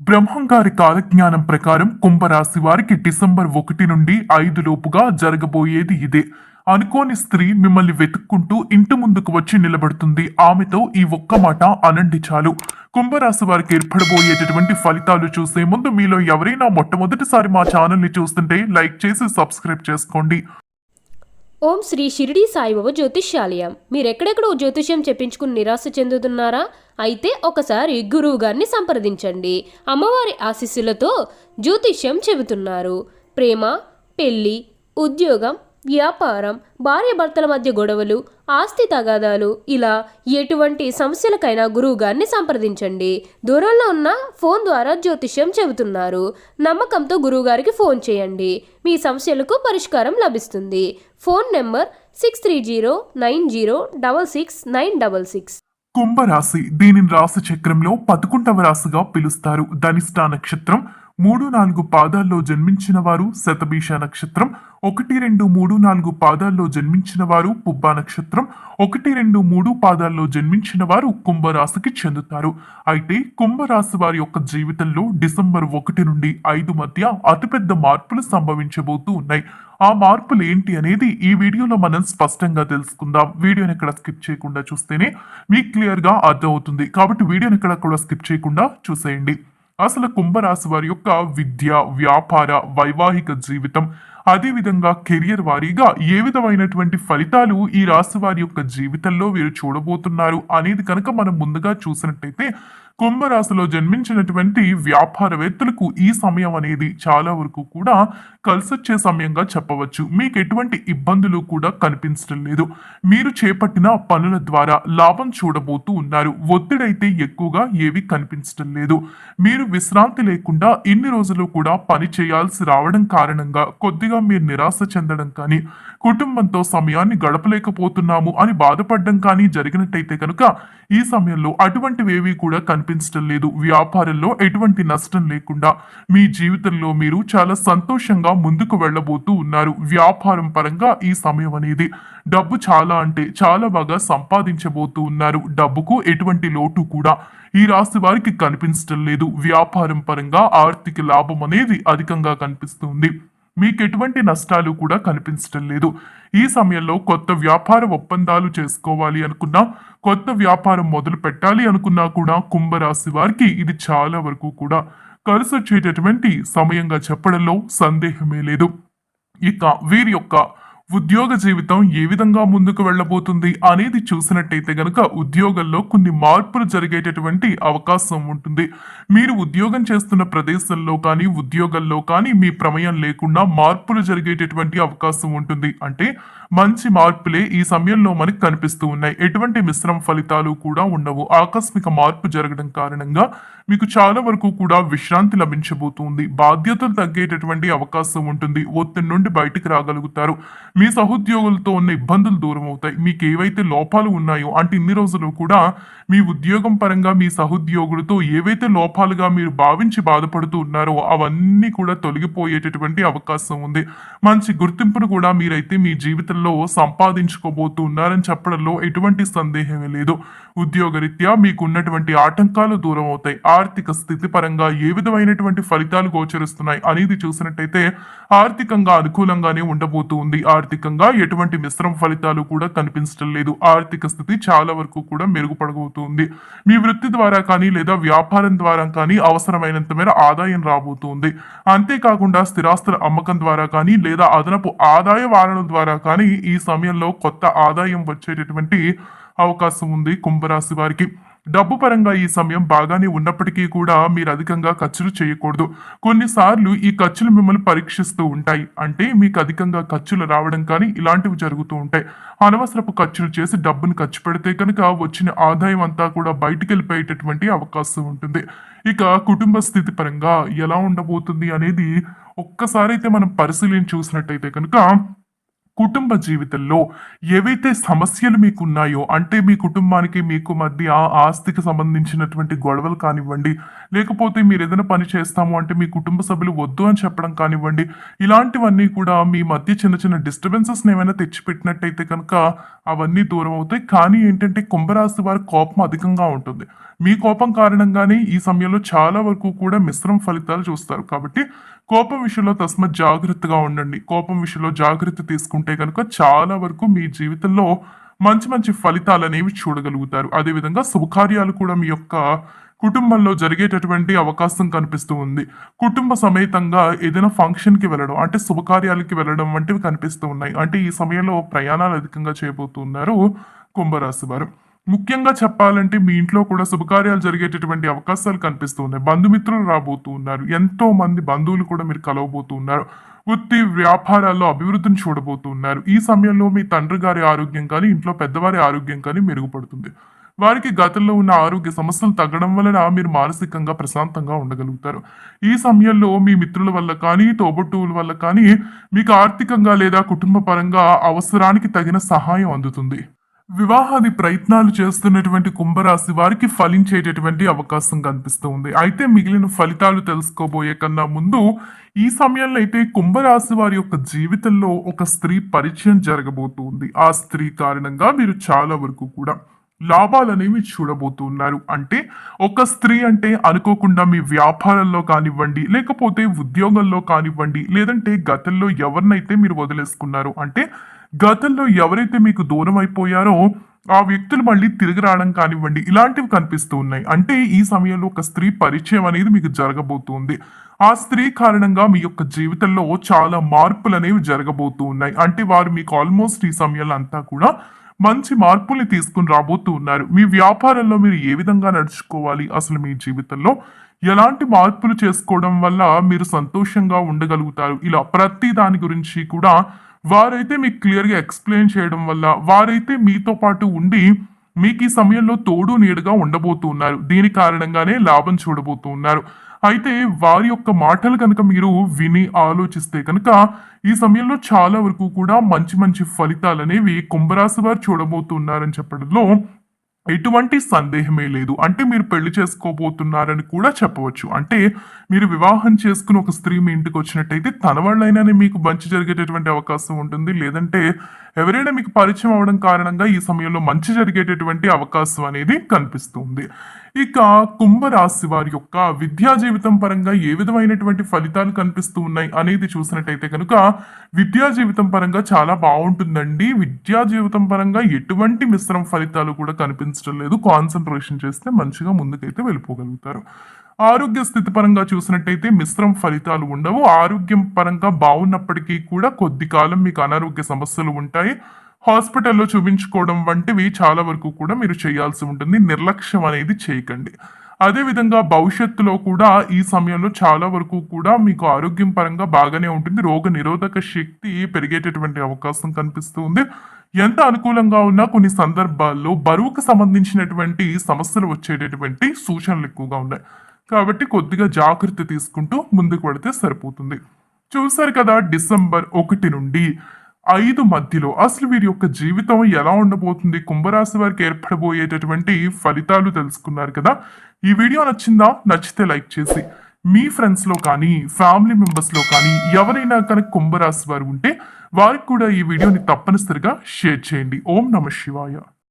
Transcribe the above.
బ్రహ్మం గారి కాలజ్ఞానం ప్రకారం కుంభరాశి వారికి డిసెంబర్ ఒకటి నుండి ఐదు లోపుగా జరగబోయేది ఇదే. అనుకోని స్త్రీ మిమ్మల్ని వెతుక్కుంటూ ఇంటి ముందుకు వచ్చి నిలబడుతుంది. ఆమెతో ఈ ఒక్క మాట అనండి చాలు. కుంభరాశి వారికి ఏర్పడబోయేటటువంటి ఫలితాలు చూసే ముందు మీలో ఎవరైనా మొట్టమొదటిసారి మా ఛానల్ని చూస్తుంటే లైక్ చేసి సబ్స్క్రైబ్ చేసుకోండి. ఓం శ్రీ షిరిడి సాయిబాబా జ్యోతిష్యాలయం. మీరెక్కడెక్కడో జ్యోతిష్యం చెప్పించుకుని నిరాశ చెందుతున్నారా? అయితే ఒకసారి గురువు గారిని సంప్రదించండి. అమ్మవారి ఆశీస్సులతో జ్యోతిష్యం చెబుతున్నారు. ప్రేమ పెళ్ళి ఉద్యోగం వ్యాపారం భార్యాభర్తల మధ్య గొడవలు ఆస్తి తగాదాలు ఇలా ఎటువంటి సమస్యలకైనా గురువుగారిని సంప్రదించండి. దూరంలో ఉన్న ఫోన్ ద్వారా జ్యోతిష్యం చెబుతున్నారు. నమ్మకంతో గురువుగారికి ఫోన్ చేయండి. మీ సమస్యలకు పరిష్కారం లభిస్తుంది. Phone number six three zero nine zero double six nine double six కుంభరాశి దీనిని రాశి చక్రంలో పదకొండవ రాశిగా పిలుస్తారు. ధనిష్టా నక్షత్రం మూడు నాలుగు పాదాల్లో జన్మించిన వారు శతభీష నక్షత్రం ఒకటి రెండు మూడు నాలుగు పాదాల్లో జన్మించిన వారు పుబ్బా నక్షత్రం ఒకటి రెండు మూడు పాదాల్లో జన్మించిన వారు కుంభరాశికి చెందుతారు. అయితే కుంభరాశి వారి యొక్క జీవితంలో డిసెంబర్ ఒకటి నుండి ఐదు మధ్య అతిపెద్ద మార్పులు సంభవించబోతూ ఉన్నాయి. ఆ మార్పులు ఏంటి అనేది ఈ వీడియోలో మనం స్పష్టంగా తెలుసుకుందాం. వీడియోని ఎక్కడ స్కిప్ చేయకుండా చూస్తేనే మీకు క్లియర్గా అర్థమవుతుంది. కాబట్టి వీడియోని ఎక్కడ కూడా స్కిప్ చేయకుండా చూసేయండి. అసలు కుంభరాశి వారి యొక్క విద్య వ్యాపార వైవాహిక జీవితం అదేవిధంగా కెరియర్ వారీగా ఏ విధమైనటువంటి ఫలితాలు ఈ రాశి వారి యొక్క జీవితంలో వీరు చూడబోతున్నారు అనేది కనుక మనం ముందుగా చూసినట్టయితే కుంభరాశిలో జన్మించినటువంటి వ్యాపారవేత్తలకు ఈ సమయం అనేది చాలా వరకు కూడా కలిసొచ్చే సమయంగా చెప్పవచ్చు. మీకు ఎటువంటి ఇబ్బందులు కూడా కనిపించడం లేదు. మీరు చేపట్టిన పనుల ద్వారా లాభం చూడబోతూ ఉన్నారు. ఒత్తిడైతే ఎక్కువగా ఏవి కనిపించడం లేదు. మీరు విశ్రాంతి లేకుండా ఇన్ని రోజులు కూడా పని చేయాల్సి రావడం కారణంగా కొద్దిగా మీరు నిరాశ చెందడం కానీ కుటుంబంతో సమయాన్ని గడపలేకపోతున్నాము అని బాధపడడం కానీ జరిగినట్టయితే కనుక ఈ సమయంలో అటువంటివేవి కూడా కనిపించడం లేదు. వ్యాపారంలో ఎటువంటి నష్టం లేకుండా మీ జీవితంలో మీరు చాలా సంతోషంగా ముందుకు వెళ్ళబోతూ ఉన్నారు. వ్యాపారం పరంగా ఈ సమయం అనేది డబ్బు చాలా అంటే చాలా బాగా సంపాదించబోతూ ఉన్నారు. డబ్బుకు ఎటువంటి లోటు కూడా ఈ రాశి వారికి కనిపించడం లేదు. వ్యాపారం పరంగా ఆర్థిక లాభం అనేది అధికంగా కనిపిస్తుంది మీకు ఎటువంటి నష్టాలు కూడా కనిపించడం లేదు. ఈ సమయంలో కొత్త వ్యాపార ఒప్పందాలు చేసుకోవాలి అనుకున్నా కొత్త వ్యాపారం మొదలు పెట్టాలి అనుకున్నా కూడా కుంభరాశి వారికి ఇది చాలా వరకు కూడా కలిసి వచ్చేటటువంటి సమయంగా చెప్పడంలో సందేహమే లేదు. ఇక వీరి యొక్క ఉద్యోగ జీవితం ఏ విధంగా ముందుకు వెళ్ళబోతుంది అనేది చూసినట్టయితే గనుక ఉద్యోగంలో కొన్ని మార్పులు జరిగేటటువంటి అవకాశం ఉంటుంది. మీరు ఉద్యోగం చేస్తున్న ప్రదేశంలో కానీ ఉద్యోగంలో కానీ మీ ప్రమేయం లేకుండా మార్పులు జరిగేటటువంటి అవకాశం ఉంటుంది. అంటే మంచి మార్పులే ఈ సమయంలో మనకు కనిపిస్తూ ఉన్నాయి. ఎటువంటి మిశ్రమ ఫలితాలు కూడా ఉండవు. ఆకస్మిక మార్పు జరగడం కారణంగా మీకు చాలా వరకు కూడా విశ్రాంతి లభించబోతుంది. బాధ్యతలు తగ్గేటటువంటి అవకాశం ఉంటుంది. ఒత్తిడి నుండి బయటకు రాగలుగుతారు. మీ సహోద్యోగులతో ఉన్న ఇబ్బందులు దూరం అవుతాయి. మీకు ఏవైతే లోపాలు ఉన్నాయో అంటే ఇన్ని రోజులు కూడా మీ ఉద్యోగం పరంగా మీ సహోద్యోగులతో ఏవైతే లోపాలుగా మీరు భావించి బాధపడుతూ ఉన్నారో అవన్నీ కూడా తొలగిపోయేటటువంటి అవకాశం ఉంది. మంచి గుర్తింపును కూడా మీరైతే మీ జీవితంలో సంపాదించుకోబోతూ సంపాదించుకోబోతున్నారని చెప్పడంలో ఎటువంటి సందేహమే లేదు. ఉద్యోగరీత్యా మీకున్నటువంటి ఆటంకాలు దూరం అవుతాయి ఆర్థిక స్థితి పరంగా ఏ విధమైనటువంటి ఫలితాలు గోచరిస్తున్నాయి అనేది చూసినట్టయితే ఆర్థికంగా అనుకూలంగానే ఉండబోతుంది. ఆర్థికంగా ఎటువంటి మిశ్రమ ఫలితాలు కూడా కనిపించడం లేదు. ఆర్థిక స్థితి చాలా వరకు కూడా మెరుగుపడబోతుంది. మీ వృత్తి ద్వారా కానీ లేదా వ్యాపారం ద్వారా కానీ అవసరమైనంత మేర ఆదాయం రాబోతుంది. అంతేకాకుండా స్థిరాస్తుల అమ్మకం ద్వారా కానీ లేదా అదనపు ఆదాయ వారణం ద్వారా కానీ ఈ సమయంలో కొత్త ఆదాయం వచ్చేటటువంటి అవకాశం ఉంది కుంభరాశి వారికి. డబ్బు పరంగా ఈ సమయం బాగానే ఉన్నప్పటికీ కూడా మీరు అధికంగా ఖర్చులు చేయకూడదు. కొన్నిసార్లు ఈ ఖర్చులు మిమ్మల్ని పరీక్షిస్తూ ఉంటాయి. అంటే మీకు అధికంగా ఖర్చులు రావడం కానీ ఇలాంటివి జరుగుతూ ఉంటాయి. అనవసరపు ఖర్చులు చేసి డబ్బును ఖర్చు పెడితే కనుక వచ్చిన ఆదాయం అంతా కూడా బయటికి వెళ్ళిపోయేటటువంటి అవకాశం ఉంటుంది. ఇక కుటుంబ స్థితి పరంగా ఎలా ఉండబోతుంది అనేది ఒక్కసారైతే మనం పరిశీలన చూసినట్టయితే కనుక కుటుంబ జీవితంలో ఏవైతే సమస్యలు మీకు ఉన్నాయో అంటే మీ కుటుంబానికి మీకు మధ్య ఆస్తికి సంబంధించినటువంటి గొడవలు కానివ్వండి లేకపోతే మీరు ఏదైనా పని చేస్తాము అంటే మీ కుటుంబ సభ్యులు వద్దు అని చెప్పడం కానివ్వండి ఇలాంటివన్నీ కూడా మీ మధ్య చిన్న చిన్న డిస్టర్బెన్సెస్ ఏమైనా తెచ్చిపెట్టినట్టయితే కనుక అవన్నీ దూరం అవుతాయి. కానీ ఏంటంటే కుంభరాశి వారి కోపం అధికంగా ఉంటుంది. మీ కోపం కారణంగానే ఈ సమయంలో చాలా వరకు కూడా మిశ్రమ ఫలితాలు చూస్తారు. కాబట్టి కోపం విషయంలో తస్మత్ జాగ్రత్తగా ఉండండి. కోపం విషయంలో జాగ్రత్త తీసుకుంటే కనుక చాలా వరకు మీ జీవితంలో మంచి మంచి ఫలితాలు అనేవి చూడగలుగుతారు. అదేవిధంగా శుభకార్యాలు కూడా మీ యొక్క కుటుంబంలో జరిగేటటువంటి అవకాశం కనిపిస్తూ ఉంది. కుటుంబ సమేతంగా ఏదైనా ఫంక్షన్కి వెళ్ళడం అంటే శుభకార్యాలకి వెళ్ళడం వంటివి కనిపిస్తూ ఉన్నాయి. అంటే ఈ సమయంలో ప్రయాణాలు అధికంగా చేయబోతున్నారు కుంభరాశి వారు. ముఖ్యంగా చెప్పాలంటే మీ ఇంట్లో కూడా శుభకార్యాలు జరిగేటటువంటి అవకాశాలు కనిపిస్తూ ఉన్నాయి. బంధుమిత్రులు రాబోతూ ఉన్నారు. ఎంతో మంది బంధువులు కూడా మీరు కలవబోతూ ఉన్నారు. వృత్తి వ్యాపారాల్లో అభివృద్ధిని చూడబోతున్నారు ఈ సమయంలో మీ తండ్రి గారి ఆరోగ్యం కానీ ఇంట్లో పెద్దవారి ఆరోగ్యం కానీ మెరుగుపడుతుంది. వారికి గతంలో ఉన్న ఆరోగ్య సమస్యలు తగ్గడం వలన మీరు మానసికంగా ప్రశాంతంగా ఉండగలుగుతారు. ఈ సమయంలో మీ మిత్రుల వల్ల కానీ తోబుట్టువుల వల్ల కానీ మీకు ఆర్థికంగా లేదా కుటుంబ పరంగా అవసరానికి తగిన సహాయం అందుతుంది. వివాహాది ప్రయత్నాలు చేస్తున్నటువంటి కుంభరాశి వారికి ఫలించేటటువంటి అవకాశం కనిపిస్తూ ఉంది. అయితే మిగిలిన ఫలితాలు తెలుసుకోబోయే కన్నా ముందు ఈ సమయంలో అయితే కుంభరాశి వారి యొక్క జీవితంలో ఒక స్త్రీ పరిచయం జరగబోతుంది. ఆ స్త్రీ కారణంగా మీరు చాలా వరకు కూడా లాభాలు అనేవి చూడబోతున్నారు. అంటే ఒక స్త్రీ అంటే అనుకోకుండా మీ వ్యాపారంలో కానివ్వండి లేకపోతే ఉద్యోగంలో కానివ్వండి లేదంటే గతంలో ఎవరినైతే మీరు వదిలేసుకున్నారు అంటే గతంలో ఎవరైతే మీకు దూరం అయిపోయారో ఆ వ్యక్తులు మళ్ళీ తిరిగి రావడం కానివ్వండి ఇలాంటివి కనిపిస్తూ ఉన్నాయి. అంటే ఈ సమయంలో ఒక స్త్రీ పరిచయం అనేది మీకు జరగబోతుంది. ఆ స్త్రీ కారణంగా మీ యొక్క జీవితంలో చాలా మార్పులు అనేవి జరగబోతూ ఉన్నాయి. అంటే వారు మీకు ఆల్మోస్ట్ ఈ సమయంలో అంతా కూడా మంచి మార్పుల్ని తీసుకుని రాబోతూ ఉన్నారు. మీ వ్యాపారంలో మీరు ఏ విధంగా నడుచుకోవాలి? అసలు మీ జీవితంలో ఎలాంటి మార్పులు చేసుకోవడం వల్ల మీరు సంతోషంగా ఉండగలుగుతారు? ఇలా ప్రతి దాని గురించి కూడా వారైతే మీకు క్లియర్గా ఎక్స్ప్లెయిన్ చేయడం వల్ల వారైతే మీతో పాటు ఉండి మీకు ఈ సమయంలో తోడు నీడగా ఉండబోతూ ఉన్నారు దీని కారణంగానే లాభం చూడబోతున్నారు. అయితే వారి యొక్క మాటలు కనుక మీరు విని ఆలోచిస్తే కనుక ఈ సమయంలో చాలా వరకు కూడా మంచి మంచి ఫలితాలు అనేవి కుంభరాశి వారు చూడబోతున్నారని చెప్పడంలో ఎటువంటి సందేహమే లేదు. అంటే మీరు పెళ్ళి చేసుకోబోతున్నారని కూడా చెప్పవచ్చు. అంటే మీరు వివాహం చేసుకుని ఒక స్త్రీ మీ ఇంటికి వచ్చినట్టయితే తన వాళ్ళైనానే మీకు మంచి జరిగేటటువంటి అవకాశం ఉంటుంది. లేదంటే ఎవరైనా మీకు పరిచయం అవడం కారణంగా ఈ సమయంలో మంచి జరిగేటటువంటి అవకాశం అనేది కనిపిస్తుంది. ఇక కుంభరాశి వారి యొక్క విద్యా జీవితం పరంగా ఏ విధమైనటువంటి ఫలితాలు కనిపిస్తూ ఉన్నాయి అనేది చూసినట్టయితే కనుక విద్యా జీవితం పరంగా చాలా బాగుంటుందండి. విద్యా జీవితం పరంగా ఎటువంటి మిశ్రమ ఫలితాలు కూడా కనిపించడం లేదు. కాన్సన్ట్రేషన్ చేస్తే మంచిగా ముందుకైతే వెళ్ళిపోగలుగుతారు. ఆరోగ్య స్థితి పరంగా చూసినట్టయితే మిశ్రమ ఫలితాలు ఉండవు. ఆరోగ్యం పరంగా బాగున్నప్పటికీ కూడా కొద్ది కాలం మీకు అనారోగ్య సమస్యలు ఉంటాయి. హాస్పిటల్లో చూపించుకోవడం వంటివి చాలా వరకు కూడా మీరు చేయాల్సి ఉంటుంది. నిర్లక్ష్యం అనేది చేయకండి. అదేవిధంగా భవిష్యత్తులో కూడా ఈ సమయంలో చాలా వరకు కూడా మీకు ఆరోగ్యం పరంగా బాగానే ఉంటుంది. రోగ నిరోధక శక్తి పెరిగేటటువంటి అవకాశం కనిపిస్తుంది ఎంత అనుకూలంగా ఉన్నా కొన్ని సందర్భాల్లో బరువుకు సంబంధించినటువంటి సమస్యలు వచ్చేటటువంటి సూచనలు ఎక్కువగా ఉన్నాయి. కాబట్టి కొద్దిగా జాగ్రత్త తీసుకుంటూ ముందుకు పడితే సరిపోతుంది. చూసారు కదా డిసెంబర్ ఒకటి నుండి ఐదు మధ్యలో అసలు వీరి యొక్క జీవితం ఎలా ఉండబోతుంది? కుంభరాశి వారికి ఏర్పడబోయేటటువంటి ఫలితాలు తెలుసుకున్నారు కదా. ఈ వీడియో నచ్చిందా? నచ్చితే లైక్ చేసి మీ ఫ్రెండ్స్లో కానీ ఫ్యామిలీ మెంబర్స్లో కానీ ఎవరైనా కనుక కుంభరాశి వారు ఉంటే వారికి కూడా ఈ వీడియోని తప్పనిసరిగా షేర్ చేయండి. ఓం నమ శివాయ.